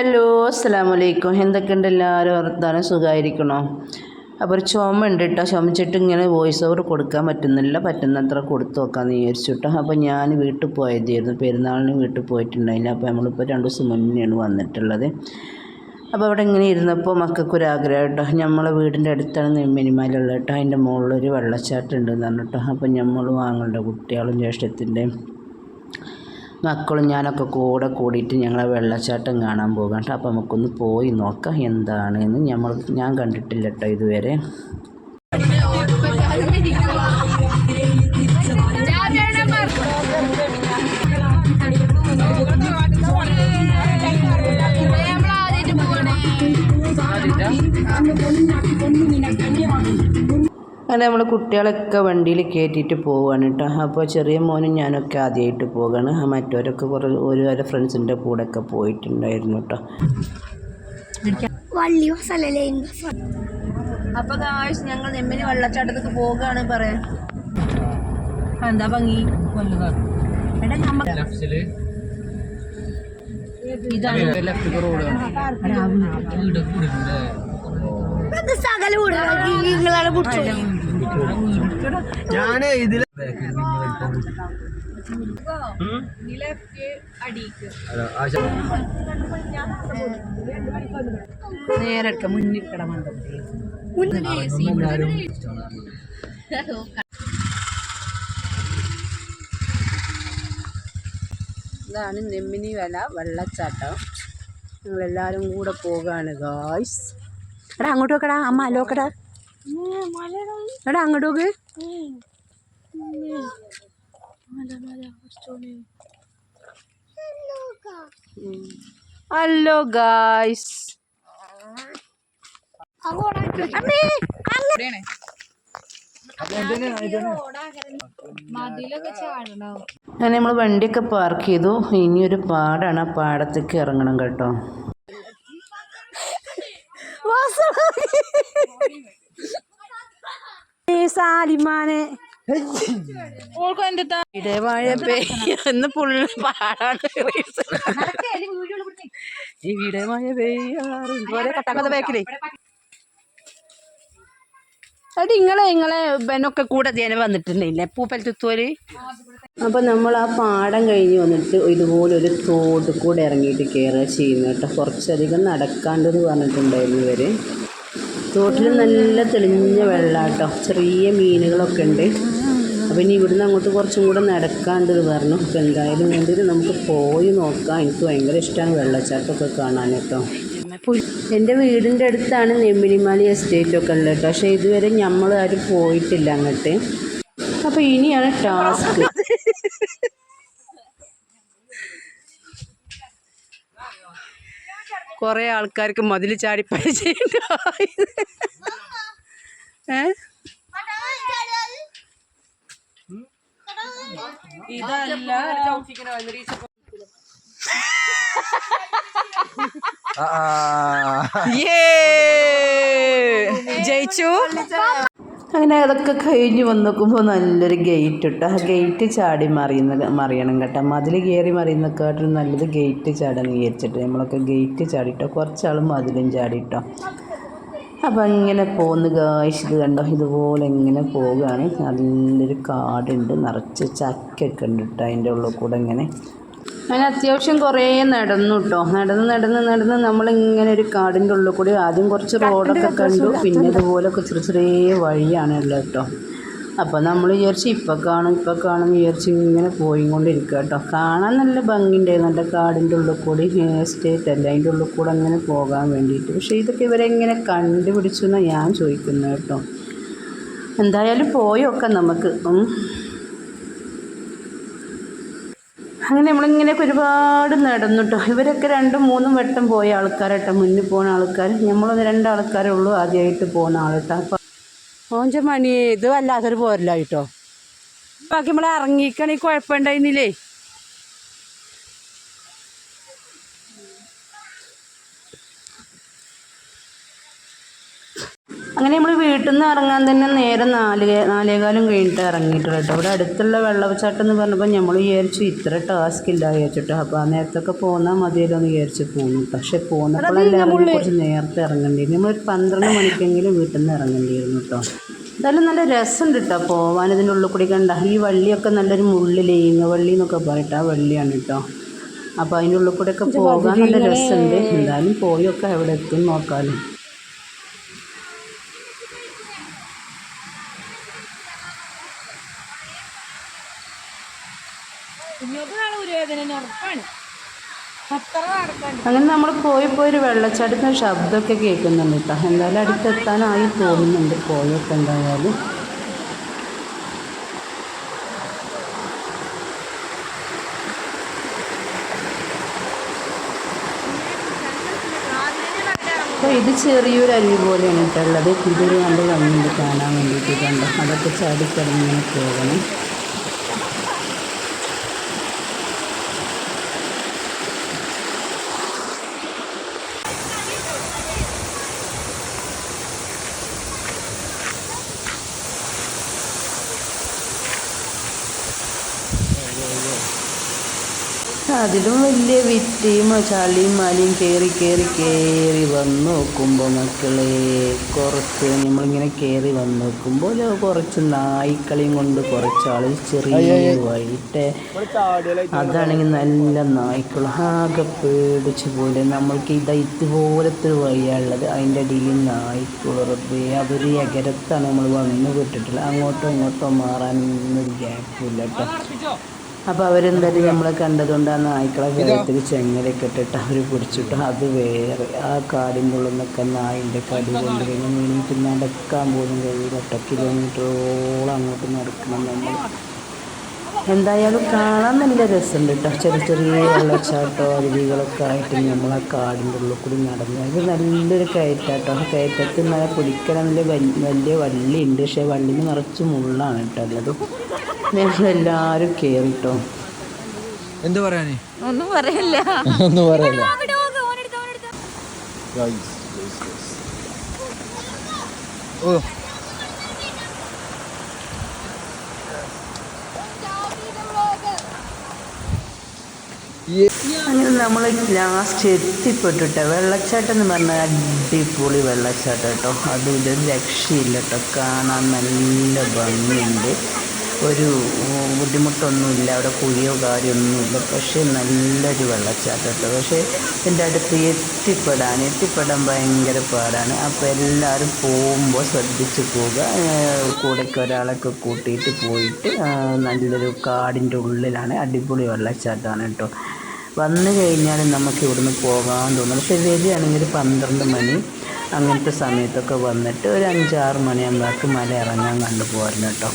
Hello അസ്സാം വലൈക്കും എന്തൊക്കെയുണ്ട് എല്ലാവരും? വർത്താനം സുഖമായിരിക്കണോ അപ്പോൾ ഒരു ചുമ ഉണ്ട് കേട്ടോ ചുമച്ചിട്ട് ഇങ്ങനെ വോയിസ് ഓവർ കൊടുക്കാൻ പറ്റുന്നില്ല. പറ്റുന്നത്ര കൊടുത്തു നോക്കാമെന്ന് വിചാരിച്ചു കേട്ടോ അപ്പോൾ ഞാൻ വീട്ടിൽ പോയതായിരുന്നു. പെരുന്നാളിന് വീട്ടിൽ പോയിട്ടുണ്ടായില്ല. അപ്പോൾ നമ്മളിപ്പോൾ രണ്ട് ദിവസം മുന്നെയാണ് വന്നിട്ടുള്ളത്. അപ്പോൾ അവിടെ ഇങ്ങനെ ഇരുന്നപ്പോൾ മക്കൾക്കൊരാഗ്രഹം കേട്ടോ നമ്മളെ വീടിന്റെ അടുത്താണ് മിനിമാലുള്ളത് കേട്ടോ അതിന്റെ മുകളിലൊരു വെള്ളച്ചാട്ടം ഉണ്ടെന്ന് പറഞ്ഞിട്ടോ അപ്പോൾ നമ്മൾ വാങ്ങേണ്ട കുട്ടികളും ജ്യേഷ്ഠത്തിന്റെയും മക്കളും ഞാനൊക്കെ കൂടെ കൂടിയിട്ട് ഞങ്ങളെ വെള്ളച്ചാട്ടം കാണാൻ പോകാം കേട്ടോ. അപ്പോൾ നമുക്കൊന്ന് പോയി നോക്കാം എന്താണ് എന്ന് നമ്മൾ ഞാൻ കണ്ടിട്ടില്ല കേട്ടോ ഇതുവരെ. അങ്ങനെ നമ്മൾ കുട്ടികളൊക്കെ വണ്ടിയിൽ കയറ്റിയിട്ട് പോവുകയാണ് കേട്ടോ അപ്പോൾ ചെറിയ മോനും ഞാനൊക്കെ ആദ്യമായിട്ട് പോവുകയാണ് ആ മറ്റവരൊക്കെ കുറേ ഓരോ ഫ്രണ്ട്സിന്റെ കൂടെ ഒക്കെ പോയിട്ടുണ്ടായിരുന്നു കേട്ടോ വള്ളി മസാലല്ലേ അപ്പോൾ കാശ് ഞങ്ങൾ നെമ്മിന് വെള്ളച്ചാട്ടത്തേക്ക് പോവുകയാണ് പറയാ എന്താ ഭംഗി ഇതാണ് സകല നിങ്ങളാണ് ഞാൻ ഇതിൽ നേരെ മുന്നിൽ കിടമണ്ടോ ഇതാണ് നെമ്മിനി വല വെള്ളച്ചാട്ടം. ഞങ്ങളെല്ലാവരും കൂടെ പോകാണ് ഗായ്സ് എടാ അങ്ങോട്ട് നോക്കടാ അമ്മ അലോക്കടാ എടാ അങ്ങോട്ട് നോക്ക്. ഹലോ ഗായ്സ് അങ്ങനെ നമ്മൾ വണ്ടിയൊക്കെ പാർക്ക് ചെയ്തു. ഇനിയൊരു പാടാണ് ആ പാടത്തേക്ക് ഇറങ്ങണം കേട്ടോ. സാലിമാനെ. മഴ പെയ്യുന്ന പാടാണ് ഇവിടെ മഴ പെയ്യാറുണ്ട് കട്ടാക്കഥ ബാക്കിലേ. ഇങ്ങളെ ഇങ്ങളെ ബനൊക്കെ കൂടെ ധ്യാനം പൂപ്പൽ പൂപ്പലത്തുത്തോൽ അപ്പോൾ നമ്മൾ ആ പാടം കഴിഞ്ഞ് വന്നിട്ട് ഇതുപോലെ ഒരു തോട് കൂടെ ഇറങ്ങിയിട്ട് കയറുക ചെയ്യുന്ന കേട്ടോ. കുറച്ചധികം നടക്കാണ്ടെന്ന് പറഞ്ഞിട്ടുണ്ടായിരുന്നു ഇവർ തോട്ടിൽ നല്ല തെളിഞ്ഞ വെള്ളാട്ടോ. ചെറിയ മീനുകളൊക്കെ ഉണ്ട്. അപ്പോൾ ഇനി ഇവിടുന്ന് അങ്ങോട്ട് കുറച്ചും കൂടെ നടക്കാണ്ട് പറഞ്ഞു. അപ്പോൾ എന്തായാലും വേണ്ടിയിട്ട് നമുക്ക് പോയി നോക്കാം. എനിക്ക് ഭയങ്കര ഇഷ്ടമാണ് വെള്ളച്ചാട്ടമൊക്കെ കാണാൻ കേട്ടോ എന്റെ വീടിന്റെ അടുത്താണ് നെമ്മിനിമാലി എസ്റ്റേറ്റൊക്കെ ഉള്ളത് കേട്ടോ. പക്ഷേ ഇതുവരെ നമ്മൾ ആരും പോയിട്ടില്ല അങ്ങോട്ട്. അപ്പോൾ ഇനിയാണ് ടാസ്ക്. കുറേ ആൾക്കാർക്ക് മതിൽ ചാടി പരിചയം ഏ? ഇതല്ല. ജയിച്ചു. അങ്ങനെ അതൊക്കെ കഴിഞ്ഞ് വന്ന് നോക്കുമ്പോൾ നല്ലൊരു ഗേറ്റ് ഇട്ട്. ആ ഗേറ്റ് ചാടി മറിയുന്ന മറിയണം കേട്ടോ. മതിൽ കയറി മറിയുന്നേക്കാട്ടും നല്ലത് ഗേറ്റ് ചാടാന്ന് വിചാരിച്ചിട്ട്. നമ്മളൊക്കെ ഗേറ്റ് ചാടിട്ടോ. കുറച്ചാൾ മതിലും ചാടിട്ടോ. അപ്പം ഇങ്ങനെ പോകുന്ന കാശ് കണ്ടോ? ഇതുപോലെ ഇങ്ങനെ പോവുകയാണ് നല്ലൊരു കാടുണ്ട്. നിറച്ച് ചക്കൊക്കെ ഉണ്ട് കേട്ടോ അതിന്റെ ഉള്ളിൽ കൂടെ ഇങ്ങനെ. അങ്ങനെ അത്യാവശ്യം കുറേ നടന്നു കേട്ടോ നടന്ന് നടന്ന് നടന്ന് നമ്മളിങ്ങനെ ഒരു കാടിന്റെ ഉള്ളിൽ കൂടി ആദ്യം കുറച്ച് റോഡൊക്കെ കണ്ടു പിന്നെ ഇതുപോലൊക്കെ ചെറിയ ചെറിയ വഴിയാണ് ഉള്ളത് കേട്ടോ അപ്പോൾ നമ്മൾ വിചാരിച്ച് ഇപ്പം കാണും ഇപ്പം കാണും വിചാരിച്ച് ഇങ്ങനെ പോയിക്കൊണ്ടിരിക്കുക കേട്ടോ കാണാൻ നല്ല ഭംഗിയുണ്ടായിരുന്നു നല്ല കാടിന്റെ ഉള്ളിൽ കൂടി എസ്റ്റേറ്റ് അല്ല? അതിന്റെ ഉള്ളിൽ കൂടെ അങ്ങനെ പോകാൻ വേണ്ടിയിട്ട്. പക്ഷേ ഇതൊക്കെ ഇവരെങ്ങനെ കണ്ടുപിടിച്ചു എന്നാണ് ഞാൻ ചോദിക്കുന്നത് കേട്ടോ എന്തായാലും പോയൊക്കെ നമുക്ക് അങ്ങനെ നമ്മളിങ്ങനെയൊക്കെ ഒരുപാട് നടന്നു കേട്ടോ ഇവരൊക്കെ രണ്ടും മൂന്നും വട്ടം പോയ ആൾക്കാരട്ടോ. മുന്നിൽ പോകുന്ന ആൾക്കാർ നമ്മളൊന്ന് രണ്ടാൾക്കാരേ ഉള്ളൂ ആദ്യമായിട്ട് പോകുന്ന ആൾട്ടോ അപ്പം ഓഞ്ച മണി ഇത് വല്ലാത്തൊരു പോരല്ല കേട്ടോ ബാക്കി നമ്മൾ ഇറങ്ങിക്കണി കുഴപ്പമുണ്ടായിരുന്നില്ലേ? അങ്ങനെ നമ്മൾ വീട്ടിൽ നിന്ന് ഇറങ്ങാൻ തന്നെ നേരെ നാല് നാലേകാലം കഴിഞ്ഞിട്ട് ഇറങ്ങിയിട്ടുള്ള കേട്ടോ. ഇവിടെ അടുത്തുള്ള വെള്ളച്ചാട്ടം എന്ന് പറഞ്ഞപ്പോൾ നമ്മൾ വിചാരിച്ചു ഇത്ര ടാസ്ക് ഇല്ല വിചാരിച്ചിട്ട്. അപ്പോൾ ആ നേരത്തൊക്കെ പോന്നാൽ മതിയല്ലോ എന്ന് വിചാരിച്ച് പോന്നു. പക്ഷെ പോന്നപ്പോഴല്ല കുറച്ച് നേരത്തെ ഇറങ്ങേണ്ടിയിരുന്നു. നമ്മളൊരു പന്ത്രണ്ട് മണിക്കെങ്കിലും വീട്ടിൽ നിന്ന് ഇറങ്ങേണ്ടിയിരുന്നു കേട്ടോ. എന്തായാലും നല്ല രസമുണ്ട് കേട്ടോ പോവാൻ ഇതിന്റെ ഉള്ളിൽ കൂടി കണ്ട. ഈ വള്ളിയൊക്കെ നല്ലൊരു മുള്ളിൽ ഈങ്ങ വള്ളി എന്നൊക്കെ പറയട്ടെ. ആ വള്ളിയാണ് കേട്ടോ. അപ്പോൾ അതിന്റെ ഉള്ളിൽ കൂടെയൊക്കെ പോകാൻ നല്ല രസമുണ്ട് എന്തായാലും പോയൊക്കെ എവിടെ എത്തും നോക്കാമല്ലോ അങ്ങനെ നമ്മൾ പോയി പോയി ഒരു വെള്ളച്ചാട്ടത്തിന് ശബ്ദമൊക്കെ കേൾക്കുന്നുണ്ട് കേട്ടോ. എന്തായാലും അടുത്തെത്താനായി തോന്നുന്നുണ്ട് പോയൊക്കെ എന്തായാലും. അപ്പോൾ ഇത് ചെറിയൊരു അരുവി പോലെയാണ് ഇട്ടുള്ളത് ഇതൊരു നല്ല ഭംഗിയുണ്ട് കാണാൻ വേണ്ടിയിട്ട് കണ്ടോ? അതൊക്കെ ചാടിക്കിടന്നിങ്ങനെ പോകണം. അതിലും വലിയ വിറ്റിയും ചളിയും മലയും കയറി കയറി കയറി വന്ന് നോക്കുമ്പോൾ മക്കളെ കുറച്ച് നമ്മളിങ്ങനെ കയറി വന്ന് നോക്കുമ്പോൾ കുറച്ച് നായ്ക്കളെയും കൊണ്ട് കുറച്ച് ആൾ ചെറിയ വഴിട്ടെ അതാണെങ്കിൽ നല്ല നായ്ക്കൾ ആകെ പേടിച്ച് പോലെ നമ്മൾക്ക് ഇതാ ഇതുപോലത്തെ ഒരു വഴിയാണുള്ളത് അതിന്റെ അടിയിൽ നായ്ക്കൾ അവർ എകരത്താണ് നമ്മൾ വന്ന് വിട്ടിട്ടുള്ളത് അങ്ങോട്ടോ ഇങ്ങോട്ടോ മാറാനൊന്നും ഗ്യാപ്പില്ല കേട്ടോ. അപ്പോൾ അവരെന്തായാലും നമ്മളെ കണ്ടതുകൊണ്ട് ആ നായ്ക്കളെ കഴുത്തിൽ ചെങ്ങലൊക്കെ ഇട്ടിട്ട് അവർ പിടിച്ചിട്ട് അത് വേറെ ആ കാടിന്റെ ഉള്ളിൽ നിന്നൊക്കെ നായിന്റെ കടി കൊണ്ട് കഴിഞ്ഞാൽ എണീറ്റ് നടക്കാൻ പോലും കഴിയില്ല ഒറ്റ കിലോമീറ്ററോളം അങ്ങോട്ട് നടക്കണം നമ്മൾ എന്തായാലും കാണാൻ നല്ല രസമുണ്ട് കേട്ടോ ചെറിയ ചെറിയ വെള്ളച്ചാട്ടോ അരുവികളൊക്കെ ആയിട്ട് നമ്മളെ ആ കാടിന്റെ ഉള്ളിൽ കൂടി നടന്നു. അത് നല്ലൊരു കയറ്റാട്ടോ. ആ കയറ്റത്തിൽ നല്ല നല്ല വലിയ വള്ളിയുണ്ട്. വള്ളി ഉണ്ട് പക്ഷേ വള്ളിന് നിറച്ച് മുള്ളാണ് കേട്ടോ ഉള്ളത്. ഞങ്ങളെല്ലാവരും കയറിട്ടോ എന്ത് പറയാനേ? ഒന്നും പറയല്ല. ഒന്നും പറയല്ല. ഓ. അങ്ങനെ നമ്മൾ ലാസ്റ്റ് എത്തിപ്പെട്ടിട്ട് വെള്ളച്ചാട്ടം എന്ന് പറഞ്ഞാൽ അടിപൊളി വെള്ളച്ചാട്ടം കേട്ടോ. അത് ഇതൊരു രക്ഷയില്ല കേട്ടോ. കാണാൻ നല്ല ഭംഗിയുണ്ട്. ഒരു ബുദ്ധിമുട്ടൊന്നുമില്ല. അവിടെ കുഴിയോ കാര്യമൊന്നുമില്ല പക്ഷേ നല്ലൊരു വെള്ളച്ചാട്ടം പക്ഷേ ഇതിന്റെ അടുത്ത് എത്തിപ്പെടാൻ എത്തിപ്പെടാൻ ഭയങ്കര പാടാണ്. അപ്പോൾ എല്ലാവരും പോകുമ്പോൾ ശ്രദ്ധിച്ച് പോവുക. കൂടെയൊക്കെ ഒരാളൊക്കെ കൂട്ടിയിട്ട് പോയിട്ട് നല്ലൊരു കാടിന്റെ ഉള്ളിലാണ് അടിപൊളി വെള്ളച്ചാട്ടമാണ് കേട്ടോ. വന്നു കഴിഞ്ഞാൽ നമുക്ക് ഇവിടുന്ന് പോകാൻ തോന്നും. പക്ഷെ വരികയാണെങ്കിൽ ഒരു പന്ത്രണ്ട് മണി അങ്ങനത്തെ സമയത്തൊക്കെ വന്നിട്ട് ഒരു അഞ്ചാറ് മണിയാകുമ്പോഴേക്ക് മല ഇറങ്ങാൻ കണ്ടു പോകാറുണ്ട് കേട്ടോ.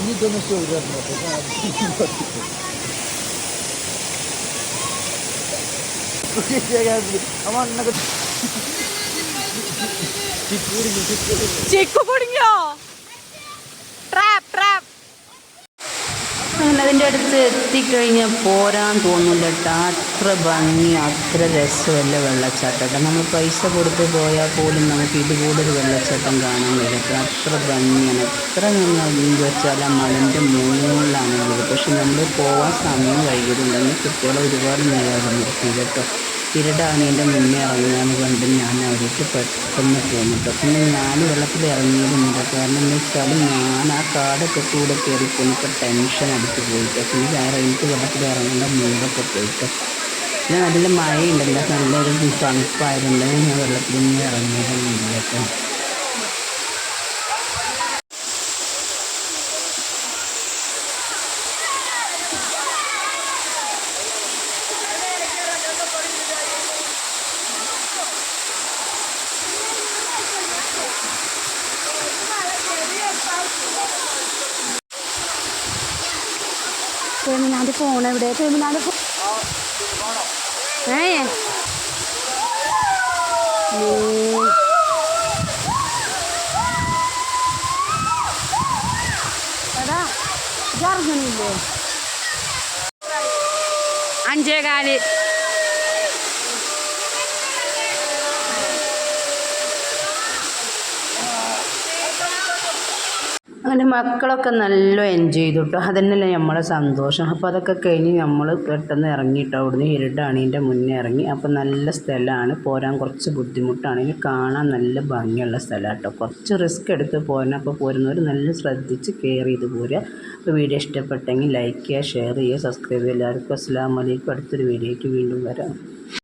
ഇനി ഇതൊന്നും ചോദിച്ചു അമ്മ ചെക്ക് കുടുങ്ങിയോ ട്രാപ്പ് ട്രാപ്പ് അതിന്റെ അടുത്ത് എത്തിക്കഴിഞ്ഞാൽ പോരാൻ തോന്നില്ല കേട്ടോ അത്ര ഭംഗി അത്ര രസമല്ല വെള്ളച്ചാട്ടം. നമ്മൾ പൈസ കൊടുത്ത് പോയാൽ പോലും നമുക്ക് ഇതുപോലൊരു വെള്ളച്ചാട്ടം കാണാൻ കഴിയും അത്ര ഭംഗിയാണ്. എത്ര നമ്മൾ വെച്ചാൽ ആ മലന്റെ മുകളിലാണുള്ളത് പക്ഷെ നമ്മൾ പോകാൻ സമയം കഴിയുന്നുണ്ടെങ്കിൽ കുട്ടികളെ ഒരുപാട് നേരം നിർത്തി. കേട്ടോ. ഇരുടാണീന്റെ മുന്നേ ഇറങ്ങാന്ന് കണ്ട് ഞാൻ അവർക്ക് പെട്ടെന്ന് പോന്നു. കേട്ടോ പിന്നെ ഞാൻ വെള്ളത്തിൽ ഇറങ്ങിയതുണ്ട് കാരണം എന്ന് വെച്ചാൽ ഞാൻ ആ കാടൊക്കെ കൂടെ കയറി പോയപ്പോൾ ടെൻഷൻ അടിച്ച് പോയിട്ട് പിന്നെ വേറെ എനിക്ക് വെള്ളത്തിൽ ഇറങ്ങേണ്ട മൂടൊക്കെ പോയിട്ട് പിന്നെ നല്ല മഴയുണ്ടല്ലോ നല്ലൊരു തണുപ്പായതുകൊണ്ട് ഞാൻ വെള്ളത്തിൽ നിന്ന് ഇറങ്ങിയതൊന്നുമില്ല കേട്ടോ ഫെമിനാന്റെ ഫോൺ എവിടെ ഫെമിനാന്റെ ഫോൺ ഏ? എടാ ഇറങ്ങണില്ലേ അഞ്ചേകാൽ. അങ്ങനെ മക്കളൊക്കെ നല്ല എൻജോയ് ചെയ്തു കേട്ടോ അതന്നെയല്ലേ നമ്മളെ സന്തോഷം. അപ്പോൾ അതൊക്കെ കഴിഞ്ഞ് നമ്മൾ പെട്ടെന്ന് ഇറങ്ങിയിട്ടോ അവിടുന്ന് ഇരുട്ടാണീന്റെ മുന്നേ ഇറങ്ങി. അപ്പോൾ നല്ല സ്ഥലമാണ് പോരാൻ കുറച്ച് ബുദ്ധിമുട്ടാണ്. ഇനി കാണാൻ നല്ല ഭംഗിയുള്ള സ്ഥലമാണ് കേട്ടോ കുറച്ച് റിസ്ക് എടുത്ത് പോരണം അപ്പോൾ പോരുന്നവർ നല്ല ശ്രദ്ധിച്ച് കെയർ ചെയ്ത് പോരുക. അപ്പോൾ വീഡിയോ ഇഷ്ടപ്പെട്ടെങ്കിൽ ലൈക്ക് ചെയ്യുക ഷെയർ ചെയ്യുക സബ്സ്ക്രൈബ് ചെയ്യുക. എല്ലാവർക്കും അസ്സാം വലൈക്കും അടുത്തൊരു വീഡിയോയ്ക്ക് വീണ്ടും വരാം.